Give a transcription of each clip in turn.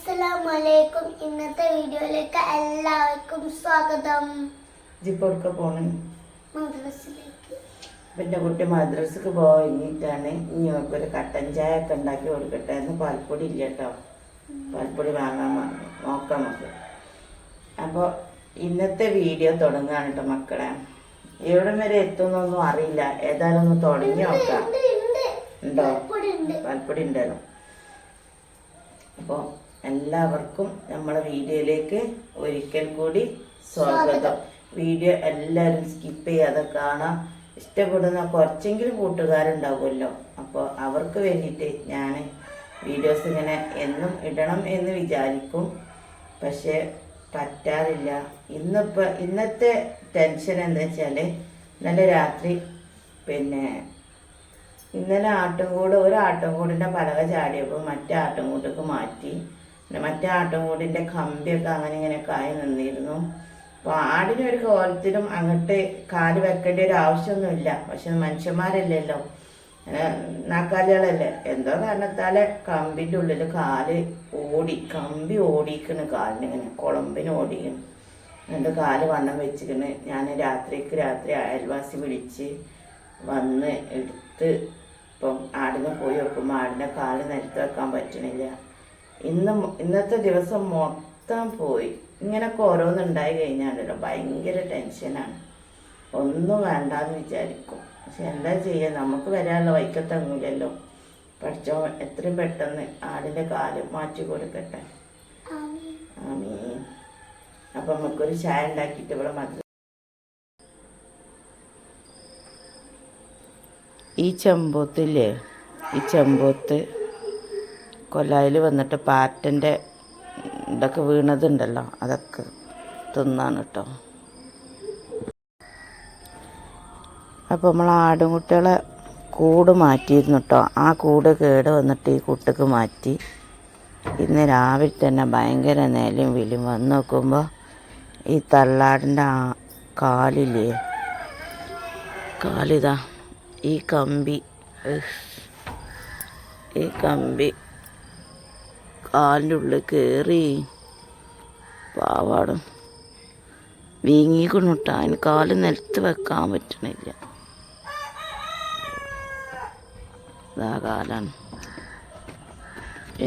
അസ്സലാമലൈക്കും. ഇന്നത്തെ വീഡിയോയിലേക്ക് എല്ലാവർക്കും സ്വാഗതം. ജിപ്പ് കൊടുക്ക പോണേ? മദ്രസിലേക്ക്. എന്റെ കുട്ടി മദ്രസക്ക് പോയിട്ടാണ്. ഇനി ഒരു കട്ടൻ ചായ ഒക്കെ ഉണ്ടാക്കി കൊടുക്കട്ടെ എന്ന് പാൽപ്പൊടി ഇല്ല കേട്ടോ പാൽപ്പൊടി വാങ്ങാൻ നോക്കാം നമുക്ക്. അപ്പോൾ ഇന്നത്തെ വീഡിയോ തുടങ്ങുകയാണ് കേട്ടോ മക്കളെ. എവിടെ വരെ എത്തുന്നൊന്നും അറിയില്ല. ഏതായാലും ഒന്ന് തുടങ്ങി നോക്കാം. ഉണ്ട് പാൽപ്പൊടി ഉണ്ടല്ലോ. അപ്പോൾ എല്ലാവർക്കും നമ്മളെ വീഡിയോയിലേക്ക് ഒരിക്കൽ കൂടി സ്വാഗതം. വീഡിയോ എല്ലാവരും സ്കിപ്പ് ചെയ്യാതെ കാണാം. ഇഷ്ടപ്പെടുന്ന കുറച്ചെങ്കിലും കൂട്ടുകാരുണ്ടാവുമല്ലോ. അപ്പോൾ അവർക്ക് വേണ്ടിയിട്ട് ഞാൻ വീഡിയോസ് ഇങ്ങനെ എന്നും ഇടണം എന്ന് വിചാരിക്കും. പക്ഷേ പറ്റാറില്ല. ഇന്നിപ്പോൾ ഇന്നത്തെ ടെൻഷൻ എന്താ വെച്ചാൽ ഇന്നലെ രാത്രി പിന്നെ ഇന്നലെ ആട്ടുംകൂട് ഒരു ആട്ടുംകൂടിന്റെ പലക ചാടിയപ്പോൾ മറ്റേ ആട്ടുംകൂട്ടൊക്കെ മാറ്റി. പിന്നെ മറ്റേ ആട്ടുംകൂടിന്റെ കമ്പിയൊക്കെ അങ്ങനെ ഇങ്ങനെ ആയി നിന്നിരുന്നു. അപ്പോൾ ആടിന് ഒരു കോലത്തിലും അങ്ങോട്ട് കാൽ വെക്കേണ്ട ഒരു ആവശ്യമൊന്നുമില്ല. പക്ഷെ മനുഷ്യന്മാരല്ലല്ലോ. നാക്കാലികളല്ലേ? എന്തോ കാരണത്താലെ കമ്പിന്റെ ഉള്ളിൽ കാൽ ഓടി കമ്പി ഓടിക്കണ് കാലിന് ഇങ്ങനെ കുളമ്പിന് ഓടിക്കണം എന്നിട്ട് കാൽ വണ്ണം വെച്ചിക്കണ്. ഞാൻ രാത്രിക്ക് രാത്രി അയൽവാസി വിളിച്ച് വന്ന് എടുത്ത് ഇപ്പം ആടിനെ പോയി വെക്കുമ്പോൾ ആടിനെ കാൽ നിരത്തി വെക്കാൻ പറ്റണില്ല. ഇന്ന് ഇന്നത്തെ ദിവസം മൊത്തം പോയി. ഇങ്ങനൊക്കെ ഓരോന്നുണ്ടായി കഴിഞ്ഞാണല്ലോ ഭയങ്കര ടെൻഷനാണ്. ഒന്നും വേണ്ടാന്ന് വിചാരിക്കും. പക്ഷെ എന്താ ചെയ്യുക നമുക്ക് വരാനുള്ള വൈക്കത്തങ്ങൂലല്ലോ പഠിച്ചോ എത്രയും പെട്ടെന്ന് ആടിന്റെ കാൽ മാറ്റി കൊടുക്കട്ടെ. ആമീൻ. അപ്പം നമുക്കൊരു ചായ ഉണ്ടാക്കിയിട്ട് ഇവിടെ മതി ഈ ചെമ്പോത്തില്ലേ? ഈ ചെമ്പോത്ത് കൊല്ലായിൽ വന്നിട്ട് പാറ്റന്റെ ഇതൊക്കെ വീണതുണ്ടല്ലോ അതൊക്കെ തിന്നാണ് കേട്ടോ. അപ്പോൾ നമ്മൾ ആടുംകുട്ടികളെ കൂട് മാറ്റിയിരുന്നു കേട്ടോ. ആ കൂട് കേട് വന്നിട്ട് ഈ കുട്ടിക്ക് മാറ്റി. ഇന്ന് രാവിലെ തന്നെ ഭയങ്കര നിലയും വിളിയും വന്ന് നോക്കുമ്പോൾ ഈ തള്ളാടിന്റെ ആ കാലില്ലേ? കാലിതാ. ഈ കമ്പി. ഈ കമ്പി. കാലിന്റെ ഉള്ളിൽ കയറി പാവാടും വീങ്ങിക്കൊണ്ടിട്ടാ അതിന് കാൽ നിലത്ത് വെക്കാൻ പറ്റണില്ല. ഇതാ കാലാണ്.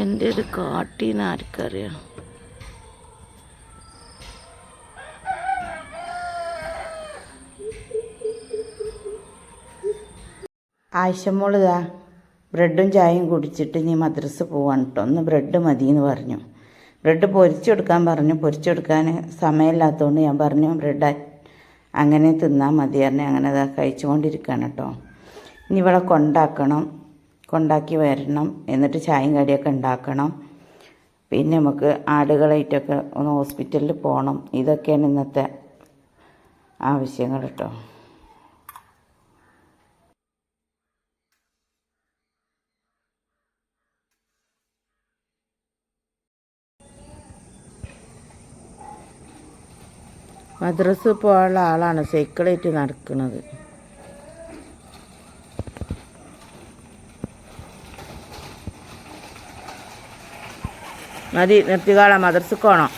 എന്റെ ഒരു കാട്ടീന്ന് ആർക്കറിയാം? ആയിഷമോൾ ഇതാ ബ്രെഡും ചായയും കുടിച്ചിട്ട് നീ മദ്രസ പോവാണ് കേട്ടോ ഒന്ന് ബ്രെഡ് മതി എന്ന് പറഞ്ഞു. ബ്രെഡ് പൊരിച്ചെടുക്കാൻ പറഞ്ഞു. പൊരിച്ചെടുക്കാൻ സമയമില്ലാത്തതുകൊണ്ട് ഞാൻ പറഞ്ഞു ബ്രെഡ് അങ്ങനെ തിന്നാൽ മതി പറഞ്ഞു അങ്ങനെ അതാ കഴിച്ചുകൊണ്ടിരിക്കുകയാണ് കേട്ടോ ഇനി ഇവിടെ കൊണ്ടാക്കണം. കൊണ്ടാക്കി വരണം. എന്നിട്ട് ചായയും കടിയൊക്കെ ഉണ്ടാക്കണം. പിന്നെ നമുക്ക് ആടുകളായിട്ടൊക്കെ ഒന്ന് ഹോസ്പിറ്റലിൽ പോകണം ഇതൊക്കെയാണ് ഇന്നത്തെ ആവശ്യങ്ങൾ കേട്ടോ മദ്രസ് പോകാനുള്ള ആളാണ്. സൈക്കിളായിട്ട് നടക്കുന്നത് മതി നിർത്തിക്കാളാം. മദ്രസക്ക് പോകണം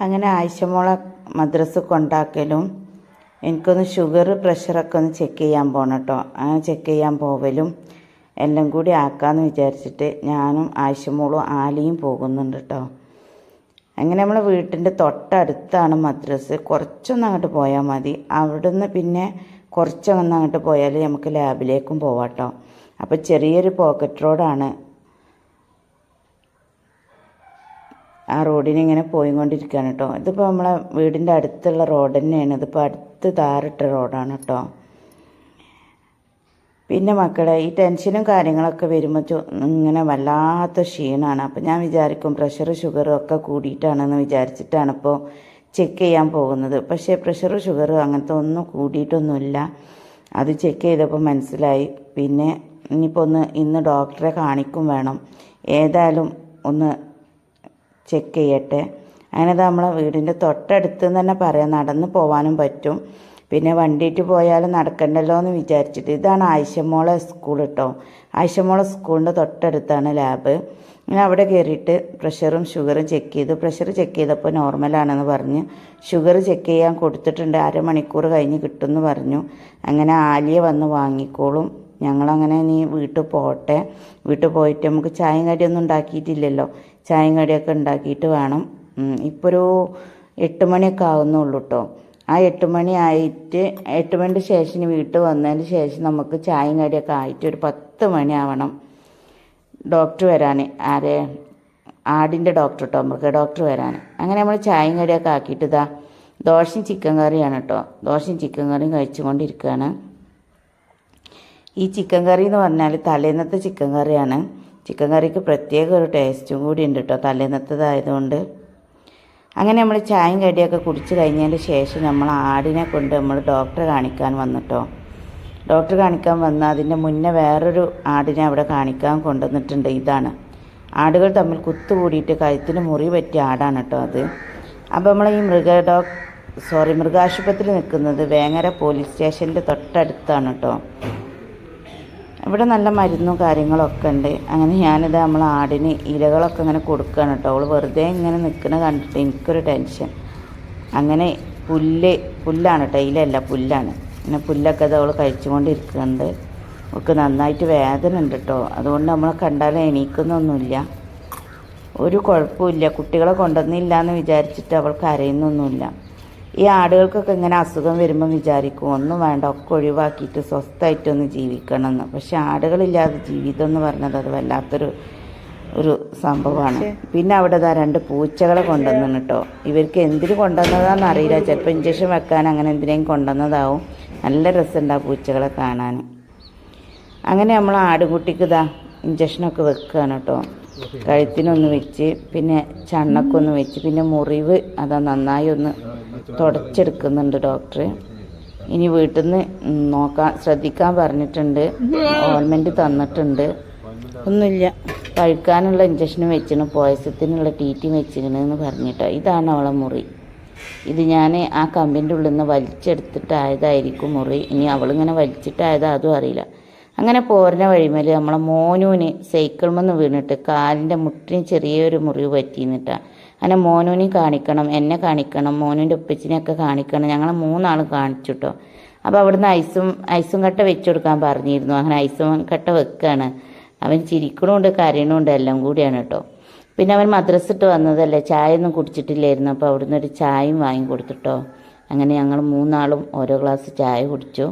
അങ്ങനെ ആയിഷമോളെ മദ്രസ കൊണ്ടാക്കലും എനിക്കൊന്ന് ഷുഗർ പ്രഷറൊക്കെ ഒന്ന് ചെക്ക് ചെയ്യാൻ പോകണം കേട്ടോ അങ്ങനെ ചെക്ക് ചെയ്യാൻ പോവലും എല്ലാം കൂടി ആക്കാമെന്ന് വിചാരിച്ചിട്ട് ഞാനും ആയിഷമോളും ആലിയും പോകുന്നുണ്ട് കേട്ടോ അങ്ങനെ നമ്മളെ വീട്ടിന്റെ തൊട്ടടുത്താണ് മദ്രസ്. കുറച്ചൊന്ന് അങ്ങോട്ട് പോയാൽ മതി. അവിടുന്ന് പിന്നെ കുറച്ചൊന്ന് അങ്ങോട്ട് പോയാൽ നമുക്ക് ലാബിലേക്കും പോവാട്ടോ. അപ്പോൾ ചെറിയൊരു പോക്കറ്റ് റോഡാണ്. ആ റോഡിന് ഇങ്ങനെ പോയിക്കൊണ്ടിരിക്കുകയാണ് കേട്ടോ. ഇതിപ്പോൾ നമ്മളെ വീടിന്റെ അടുത്തുള്ള റോഡ് തന്നെയാണ്. ഇതിപ്പോൾ അടുത്ത് താറിട്ട റോഡാണ് കേട്ടോ. പിന്നെ മക്കളെ ഈ ടെൻഷനും കാര്യങ്ങളൊക്കെ വരുമ്പോൾ ഇങ്ങനെ വല്ലാത്ത ക്ഷീണമാണ് അപ്പം ഞാൻ വിചാരിക്കും പ്രഷർ ഷുഗറും ഒക്കെ കൂടിയിട്ടാണെന്ന് വിചാരിച്ചിട്ടാണ് ഇപ്പോൾ ചെക്ക് ചെയ്യാൻ പോകുന്നത്. പക്ഷേ പ്രഷർ ഷുഗർ അങ്ങനത്തെ ഒന്നും കൂടിയിട്ടൊന്നുമില്ല. അത് ചെക്ക് ചെയ്തപ്പോൾ മനസ്സിലായി. പിന്നെ ഇനിയിപ്പോൾ ഒന്ന് ഇന്ന് ഡോക്ടറെ കാണിക്കും വേണം. ഏതായാലും ഒന്ന് ചെക്ക് ചെയ്യട്ടെ. അങ്ങനെ നമ്മളെ വീടിന്റെ തൊട്ടടുത്ത് തന്നെ പറയാം നടന്ന് പോകാനും പറ്റും. പിന്നെ വണ്ടിയിട്ട് പോയാലും നടക്കണ്ടല്ലോ എന്ന് വിചാരിച്ചിട്ട് ഇതാണ് ആയിഷമോളെ സ്കൂൾ കേട്ടോ ആയിഷമോളെ സ്കൂളിന്റെ തൊട്ടടുത്താണ് ലാബ്. ഞാൻ അവിടെ കയറിയിട്ട് പ്രഷറും ഷുഗറും ചെക്ക് ചെയ്തു. പ്രഷർ ചെക്ക് ചെയ്തപ്പോൾ നോർമലാണെന്ന് പറഞ്ഞ്. ഷുഗർ ചെക്ക് ചെയ്യാൻ കൊടുത്തിട്ടുണ്ട്. അരമണിക്കൂർ കഴിഞ്ഞ് കിട്ടുമെന്ന് പറഞ്ഞു. അങ്ങനെ ആലിയ വന്ന് വാങ്ങിക്കോളും. ഞങ്ങളങ്ങനെ നീ വീട്ടിൽ പോട്ടെ. വീട്ടിൽ പോയിട്ട് നമുക്ക് ചായയും കടിയൊന്നും ഉണ്ടാക്കിയിട്ടില്ലല്ലോ. ചായയും കടിയൊക്കെ ഉണ്ടാക്കിയിട്ട് വേണം. ഇപ്പോൾ ഒരു എട്ട് മണിയൊക്കെ ആവുന്നുള്ളൂ കേട്ടോ ആ എട്ട് മണി ആയിട്ട് എട്ട് മണിക്ക് ശേഷം വീട്ടിൽ വന്നതിന് ശേഷം നമുക്ക് ചായയും കടിയൊക്കെ ആയിട്ട് ഒരു പത്ത് മണിയാവണം ഡോക്ടർ വരാൻ ആരെ? ആടിന്റെ ഡോക്ടർ കേട്ടോ നമുക്ക് ഡോക്ടർ വരാൻ അങ്ങനെ നമ്മൾ ചായയും കടിയൊക്കെ ആക്കിയിട്ട് ഇതാ ദോശയും ചിക്കൻ കറിയാണ് കേട്ടോ ദോശയും ചിക്കൻ കറിയും കഴിച്ചുകൊണ്ടിരിക്കുകയാണ് ഈ ചിക്കൻ കറി എന്ന് പറഞ്ഞാൽ തലേന്നത്തെ ചിക്കൻ കറിയാണ്. ചിക്കൻ കറിക്ക് പ്രത്യേക ഒരു ടേസ്റ്റും കൂടി ഉണ്ട് കേട്ടോ തലേന്നത്തതായതുകൊണ്ട്. അങ്ങനെ നമ്മൾ ചായയും കടിയൊക്കെ കുടിച്ച് കഴിഞ്ഞതിന് ശേഷം നമ്മൾ ആടിനെ കൊണ്ട് നമ്മൾ ഡോക്ടറെ കാണിക്കാൻ വന്നിട്ടോ. ഡോക്ടറെ കാണിക്കാൻ വന്ന അതിന്റെ മുന്നേ വേറൊരു ആടിനെ അവിടെ കാണിക്കാൻ കൊണ്ടുവന്നിട്ടുണ്ട്. ഇതാണ്. ആടുകൾ തമ്മിൽ കുത്തുകൂടിയിട്ട് കഴുത്തിന് മുറി പറ്റിയ ആടാണ് കേട്ടോ അത്. അപ്പോൾ നമ്മൾ ഈ മൃഗ ഡോക് സോറി മൃഗാശുപത്രി നിൽക്കുന്നത് വേങ്ങര പോലീസ് സ്റ്റേഷന്റെ തൊട്ടടുത്താണ് കേട്ടോ. ഇവിടെ നല്ല മരുന്നും കാര്യങ്ങളൊക്കെ ഉണ്ട്. അങ്ങനെ ഞാനിത് നമ്മൾ ആടിന് ഇലകളൊക്കെ ഇങ്ങനെ കൊടുക്കുകയാണ് കേട്ടോ. അവൾ വെറുതെ ഇങ്ങനെ നിൽക്കണ കണ്ടിട്ട് എനിക്കൊരു ടെൻഷൻ. അങ്ങനെ പുല്ല് പുല്ലാണ് കേട്ടോ. ഇലയല്ല പുല്ലാണ്. പിന്നെ പുല്ലൊക്കെ അത് അവൾ കഴിച്ചുകൊണ്ടിരിക്കുന്നുണ്ട്. അവൾക്ക് നന്നായിട്ട് വേദന ഉണ്ട് കേട്ടോ. അതുകൊണ്ട് നമ്മളെ കണ്ടാലും എണീക്കുന്നൊന്നുമില്ല. ഒരു കുഴപ്പമില്ല. കുട്ടികളെ കൊണ്ടുവന്നില്ല എന്ന് വിചാരിച്ചിട്ട് അവൾ കരയുന്നൊന്നുമില്ല. ഈ ആടുകൾക്കൊക്കെ ഇങ്ങനെ അസുഖം വരുമ്പോൾ വിചാരിക്കും ഒന്നും വേണ്ട ഒക്കെ ഒഴിവാക്കിയിട്ട് സ്വസ്ഥമായിട്ടൊന്ന് ജീവിക്കണം എന്ന് പക്ഷെ ആടുകളില്ലാതെ ജീവിതം എന്ന് പറഞ്ഞത് അത് വല്ലാത്തൊരു ഒരു സംഭവമാണ്. പിന്നെ അവിടെ ദാ രണ്ട് പൂച്ചകളെ കൊണ്ടുവന്നു കേട്ടോ ഇവർക്ക് എന്തിന് കൊണ്ടുവന്നതാണെന്ന് അറിയില്ല. ചിലപ്പോൾ ഇഞ്ചക്ഷൻ വെക്കാൻ അങ്ങനെ എന്തിനേയും കൊണ്ടുവന്നതാവും. നല്ല രസമുണ്ട് ആ പൂച്ചകളെ കാണാൻ അങ്ങനെ നമ്മൾ ആടുകുട്ടിക്ക് ഇതാ ഇഞ്ചക്ഷനൊക്കെ വെക്കുകയാണ് കേട്ടോ കഴുത്തിനൊന്ന് വെച്ച് പിന്നെ ചണ്ണക്കൊന്ന് വെച്ച് പിന്നെ മുറിവ് അതാ നന്നായി ഒന്ന് തുടച്ചെടുക്കുന്നുണ്ട് ഡോക്ടർ ഇനി വീട്ടിൽ നിന്ന് നോക്കാൻ ശ്രദ്ധിക്കാൻ പറഞ്ഞിട്ടുണ്ട്. ഗവൺമെന്റ് തന്നിട്ടുണ്ട്. ഒന്നുമില്ല. പഴുക്കാനുള്ള ഇഞ്ചക്ഷനും വെച്ചിന് പോയസത്തിനുള്ള ടീറ്റി വെച്ചിരുന്നെന്ന് പറഞ്ഞിട്ടോ. ഇതാണ് അവളെ മുറി. ഇത് ഞാൻ ആ കമ്പിന്റെ ഉള്ളിൽ നിന്ന് വലിച്ചെടുത്തിട്ടായതായിരിക്കും മുറി. ഇനി അവളിങ്ങനെ വലിച്ചിട്ടായതാ അതും അറിയില്ല. അങ്ങനെ പോരുന്ന വഴിമേൽ നമ്മളെ മോനുവിന് സൈക്കിൾമെന്ന് വീണിട്ട് കാലിന്റെ മുട്ടിന് ചെറിയൊരു മുറിവ് പറ്റിയെന്നിട്ടാണ് അങ്ങനെ മോനൂനെ കാണിക്കണം എന്നെ കാണിക്കണം മോനുവിന്റെ ഉപ്പച്ചിനെയൊക്കെ കാണിക്കണം ഞങ്ങൾ മൂന്നാളും കാണിച്ചു കേട്ടോ അപ്പോൾ അവിടുന്ന് ഐസും ഐസും കട്ട വെച്ചു കൊടുക്കാൻ പറഞ്ഞിരുന്നു. അങ്ങനെ ഐസും കട്ട വെക്കുകയാണ് അവൻ ചിരിക്കണമുണ്ട് കരയണമുണ്ട് എല്ലാം കൂടിയാണ് കേട്ടോ പിന്നെ അവൻ മദ്രസ് ഇട്ട് വന്നതല്ലേ ചായ ഒന്നും കുടിച്ചിട്ടില്ലായിരുന്നു. അപ്പോൾ അവിടുന്ന് ഒരു ചായയും വാങ്ങി കൊടുത്തിട്ടോ അങ്ങനെ ഞങ്ങൾ മൂന്നാളും ഓരോ ഗ്ലാസ് ചായ കുടിച്ചു.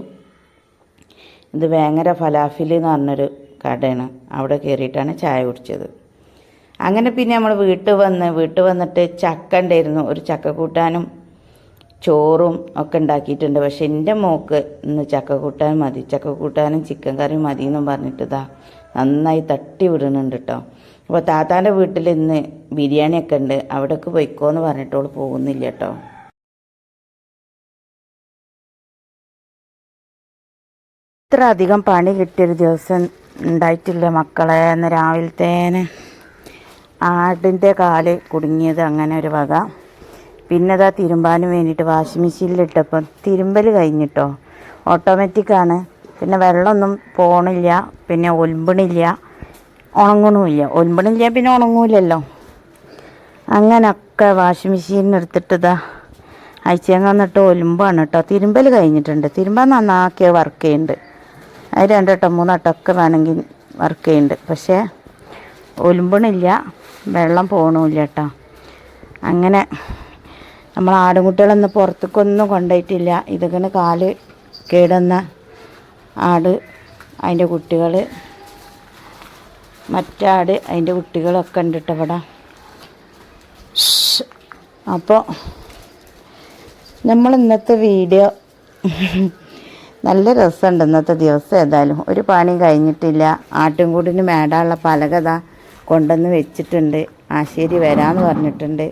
ഇത് വേങ്ങര ഫലാഫിൽ എന്ന് പറഞ്ഞൊരു കടയാണ്. അവിടെ കയറിയിട്ടാണ് ചായ കുടിച്ചത്. അങ്ങനെ പിന്നെ നമ്മൾ വീട്ടിൽ വന്ന് വീട്ടിൽ വന്നിട്ട് ചക്ക ഉണ്ടായിരുന്നു. ഒരു ചക്ക കൂട്ടാനും ചോറും ഒക്കെ ഉണ്ടാക്കിയിട്ടുണ്ട്. പക്ഷെ എന്റെ മോക്ക് ഇന്ന് ചക്ക കൂട്ടാൻ മതി. ചക്ക കൂട്ടാനും ചിക്കൻ കറിയും മതി എന്നും പറഞ്ഞിട്ട് ഇതാ നന്നായി തട്ടി വിടുന്നുണ്ട് കേട്ടോ അപ്പോൾ താത്താന്റെ വീട്ടിൽ ഇന്ന് ബിരിയാണിയൊക്കെ ഉണ്ട്. അവിടേക്ക് പോയിക്കോന്ന് പറഞ്ഞിട്ടോൾ പോകുന്നില്ല കേട്ടോ ഇത്ര അധികം പണി കിട്ടിയൊരു ദിവസം ഉണ്ടായിട്ടില്ല മക്കളെ എന്ന് രാവിലത്തേന് ആടിന്റെ കാൽ കുടുങ്ങിയത് അങ്ങനെ ഒരു വക. പിന്നെ അതാ തിരുമ്പാനും വേണ്ടിയിട്ട് വാഷിംഗ് മെഷീനിലിട്ടപ്പം തിരുമ്പൽ കഴിഞ്ഞിട്ടോ. ഓട്ടോമാറ്റിക്കാണ് പിന്നെ വെള്ളമൊന്നും പോണില്ല. പിന്നെ ഒലമ്പണില്ല. ഉണങ്ങണമില്ല. ഒലമ്പണില്ല പിന്നെ ഉണങ്ങൂലല്ലോ. അങ്ങനൊക്കെ വാഷിംഗ് മെഷീനിൽ എടുത്തിട്ടതാ ഒലമ്പാണ് കേട്ടോ. തിരുമ്പൽ കഴിഞ്ഞിട്ടുണ്ട്. തിരുമ്പാൻ നന്നാക്കിയ വർക്ക് ചെയ്യുന്നുണ്ട്. അത് രണ്ട് വട്ടം മൂന്ന് വട്ടമൊക്കെ വേണമെങ്കിൽ വർക്ക് ചെയ്യുന്നുണ്ട്. പക്ഷേ ഒലുമ്പണില്ല വെള്ളം പോകണമില്ല കേട്ടോ അങ്ങനെ നമ്മൾ ആടുകുട്ടികളൊന്നും പുറത്തേക്കൊന്നും കൊണ്ടുപോയിട്ടില്ല. ഇതങ്ങനെ കാൽ കേടുന്ന ആട് അതിന്റെ കുട്ടികൾ മറ്റാട് അതിന്റെ കുട്ടികളൊക്കെ ഉണ്ട് കേട്ടോ ഇവിടെ അപ്പോൾ നമ്മൾ ഇന്നത്തെ വീഡിയോ നല്ല രസമുണ്ട് ഇന്നത്തെ ദിവസം ഏതായാലും. ഒരു പണി കഴിഞ്ഞിട്ടില്ല. ആട്ടുംകൂടിന് മേടാനുള്ള പലകഥ കൊണ്ടുവന്ന് വെച്ചിട്ടുണ്ട്. ആശേരി വരാമെന്ന് പറഞ്ഞിട്ടുണ്ട്.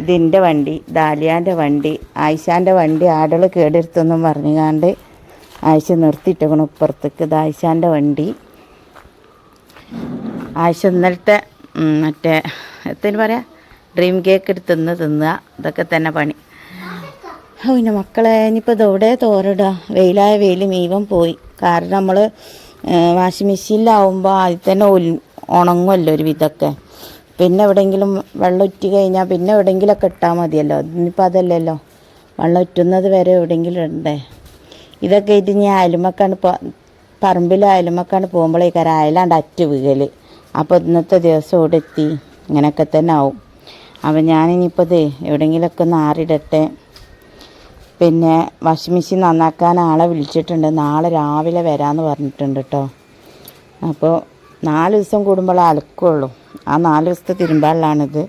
ഇതിന്റെ വണ്ടി ദാലിയാന്റെ വണ്ടി ആയിഷാന്റെ വണ്ടി ആടുകൾ കേടെടുത്തെന്നും പറഞ്ഞുകാണ്ട് ആയിഷ നിർത്തിയിട്ടേക്കണം ഇപ്പുറത്തേക്ക്. ഇത് ആയിഷാന്റെ വണ്ടി. ആയിഷ ഇന്നലത്തെ മറ്റേ എത്തിന് പറയാ? ഡ്രീം കേക്ക് എടുത്ത് തിന്ന് തിന്നുക. ഇതൊക്കെ തന്നെ പണി. പിന്നെ മക്കളെ ഇനിയിപ്പോൾ ഇതെവിടെ തോരടാ? വെയിലായ വെയിൽ മീവൻ പോയി. കാരണം നമ്മൾ വാഷിംഗ് മെഷീനിലാവുമ്പോൾ ആദ്യം തന്നെ ഉണങ്ങുമല്ലോ ഒരു വിധമൊക്കെ പിന്നെ എവിടെയെങ്കിലും വെള്ളം ഉറ്റി കഴിഞ്ഞാൽ പിന്നെ എവിടെയെങ്കിലുമൊക്കെ ഇട്ടാൽ മതിയല്ലോ. ഇനിയിപ്പോൾ അതല്ലല്ലോ. വെള്ളം ഉറ്റുന്നത് വരെ എവിടെയെങ്കിലും ഇടണ്ടേ? ഇതൊക്കെ ആയിട്ട് ഞാൻ അയലുമക്കാണ് പറമ്പിലെ അയലുമക്കാണ് പോകുമ്പോഴേക്കാരം അയലാണ്ട് അറ്റ് വീകൽ അപ്പോൾ ഇന്നത്തെ ദിവസം ഇവിടെ എത്തി. ഇങ്ങനെയൊക്കെ തന്നെ ആവും. അപ്പം ഞാനിനിയിപ്പോൾ ഇത് എവിടെയെങ്കിലുമൊക്കെ ഒന്ന് ആറിടട്ടെ. പിന്നെ വാഷിംഗ് മെഷീൻ നന്നാക്കാൻ ആളെ വിളിച്ചിട്ടുണ്ട്. നാളെ രാവിലെ വരാമെന്ന് പറഞ്ഞിട്ടുണ്ട് കേട്ടോ അപ്പോൾ നാല് ദിവസം കൂടുമ്പോൾ അലക്കുള്ളൂ. ആ നാല് ദിവസത്തെ തിരുമ്പാളിലാണിത്.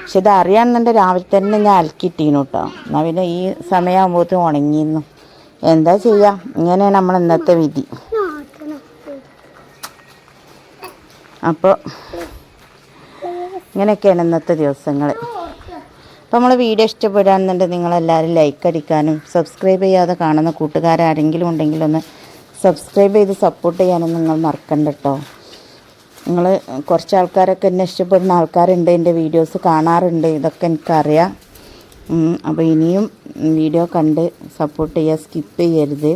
പക്ഷെ ഇത് അറിയാമെന്നുണ്ടെങ്കിൽ രാവിലെ തന്നെ ഞാൻ അലക്കിയിട്ടീനു കേട്ടോ എന്നാൽ പിന്നെ ഈ സമയമാകുമ്പോഴത്തേക്കും ഉണങ്ങിയിരുന്നു എന്താ ചെയ്യുക ഇങ്ങനെയാണ് നമ്മൾ ഇന്നത്തെ വിധി. അപ്പോൾ ഇങ്ങനെയൊക്കെയാണ് ഇന്നത്തെ ദിവസങ്ങൾ അപ്പോൾ നമ്മൾ വീഡിയോ ഇഷ്ടപ്പെടുകയാണെന്നുണ്ടെങ്കിൽ നിങ്ങളെല്ലാവരും ലൈക്ക് അടിക്കാനും സബ്സ്ക്രൈബ് ചെയ്യാതെ കാണുന്ന കൂട്ടുകാരാരെങ്കിലും ഉണ്ടെങ്കിലൊന്ന് സബ്സ്ക്രൈബ് ചെയ്ത് സപ്പോർട്ട് ചെയ്യാനും നിങ്ങൾ മറക്കണ്ട കേട്ടോ നിങ്ങൾ കുറച്ച് ആൾക്കാരൊക്കെ എന്നെ ഇഷ്ടപ്പെടുന്ന ആൾക്കാരുണ്ട് എന്റെ വീഡിയോസ് കാണാറുണ്ട് ഇതൊക്കെ എനിക്കറിയാം. അപ്പോൾ ഇനിയും വീഡിയോ കണ്ട് സപ്പോർട്ട് ചെയ്യുക സ്കിപ്പ് ചെയ്യരുത്.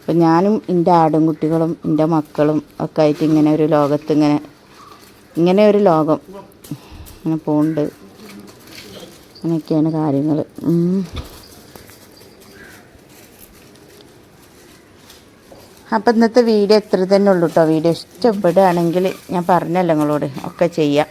അപ്പോൾ ഞാനും എന്റെ ആടും കുട്ടികളും എന്റെ മക്കളും ഒക്കെ ആയിട്ട് ഇങ്ങനെ ഒരു ലോകത്ത് ഇങ്ങനെ ഇങ്ങനെ ഒരു ലോകം ഇങ്ങനെ പോകുന്നുണ്ട് അങ്ങനെയൊക്കെയാണ് കാര്യങ്ങൾ അപ്പം ഇന്നത്തെ വീഡിയോ എത്ര തന്നെ ഉള്ളൂ കേട്ടോ വീഡിയോ ഇഷ്ടപ്പെടുകയാണെങ്കിൽ ഞാൻ പറഞ്ഞല്ലോ നിങ്ങളോട്. ഒക്കെ ചെയ്യാം.